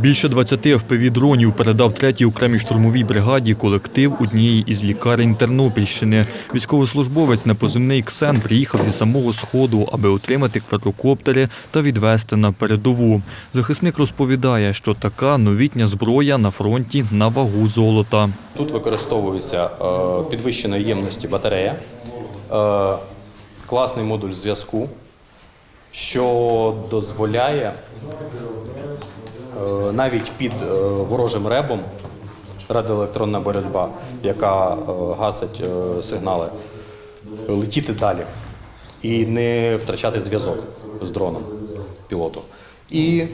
Більше 20 FPV-дронів передав третій окремій штурмовій бригаді колектив однієї із лікарень Тернопільщини. Військовослужбовець на позивний Ксен приїхав зі самого сходу, аби отримати квадрокоптери та відвести на передову. Захисник розповідає, що така новітня зброя на фронті на вагу золота. Тут використовується е, підвищеної ємності батарея, е, класний модуль зв'язку, що дозволяє навіть під е, ворожим ребом радіоелектронна боротьба, яка е, гасить е, сигнали, летіти далі і не втрачати зв'язок з дроном пілоту. І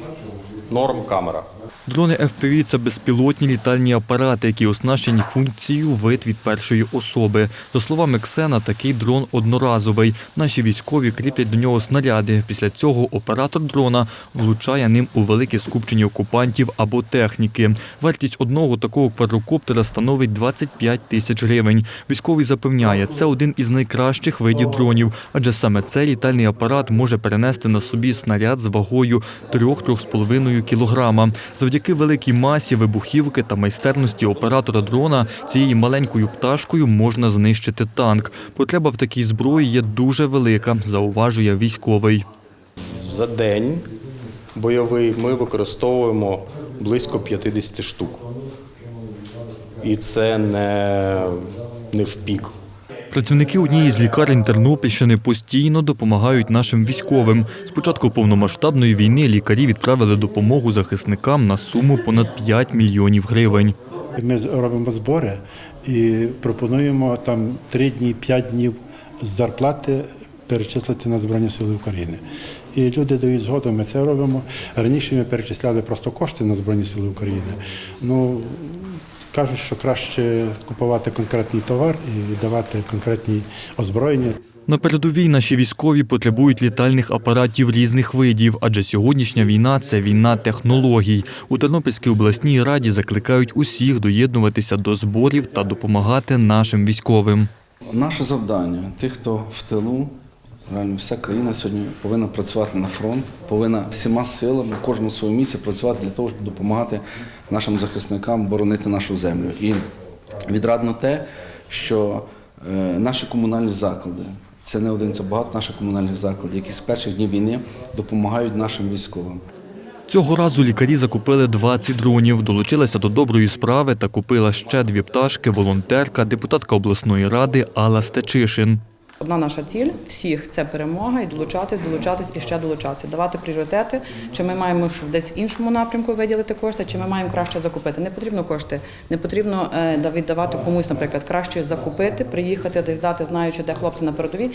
норм камера. Дрони FPV – це безпілотні літальні апарати, які оснащені функцією вид від першої особи. За словами Ксена, такий дрон одноразовий. Наші військові кріплять до нього снаряди. Після цього оператор дрона влучає ним у велике скупчення окупантів або техніки. Вартість одного такого квадрокоптера становить 25 тисяч гривень. Військовий запевняє, це один із найкращих видів дронів, адже саме цей літальний апарат може перенести на собі снаряд з вагою 3-3,5 кілограма. Завдяки великій масі вибухівки та майстерності оператора дрона цією маленькою пташкою можна знищити танк. Потреба в такій зброї є дуже велика, зауважує військовий. За день бойовий ми використовуємо близько 50 штук. І це не, не в пік. Працівники однієї з лікарень Тернопільщини постійно допомагають нашим військовим. З початку повномасштабної війни лікарі відправили допомогу захисникам на суму понад 5 мільйонів гривень. Ми робимо збори і пропонуємо там 3 дні, 5 днів з зарплати перечислити на Збройні Сили України. І люди дають згоду, ми це робимо. Раніше ми перечисляли просто кошти на Збройні Сили України. Ну, кажуть, що краще купувати конкретний товар і давати конкретні озброєння. На передовій наші військові потребують літальних апаратів різних видів, адже сьогоднішня війна це війна технологій. У Тернопільській обласній раді закликають усіх доєднуватися до зборів та допомагати нашим військовим. Наше завдання тих, хто в тилу, реально вся країна сьогодні повинна працювати на фронт, повинна всіма силами, кожному своєму місці працювати для того, щоб допомагати нашим захисникам боронити нашу землю. І відрадно те, що е, наші комунальні заклади. Це не один, це багато наших комунальних закладів, які з перших днів війни допомагають нашим військовим. Цього разу лікарі закупили 20 дронів, долучилася до доброї справи та купила ще дві пташки волонтерка, депутатка обласної ради Алла Стечишин. Одна наша ціль всіх це перемога і долучатись, долучатись і ще долучатися, давати пріоритети. Чи ми маємо десь в іншому напрямку виділити кошти, чи ми маємо краще закупити. Не потрібно кошти, не потрібно е, віддавати комусь, наприклад, краще закупити, приїхати десь дати, знаючи, де хлопці на передовій,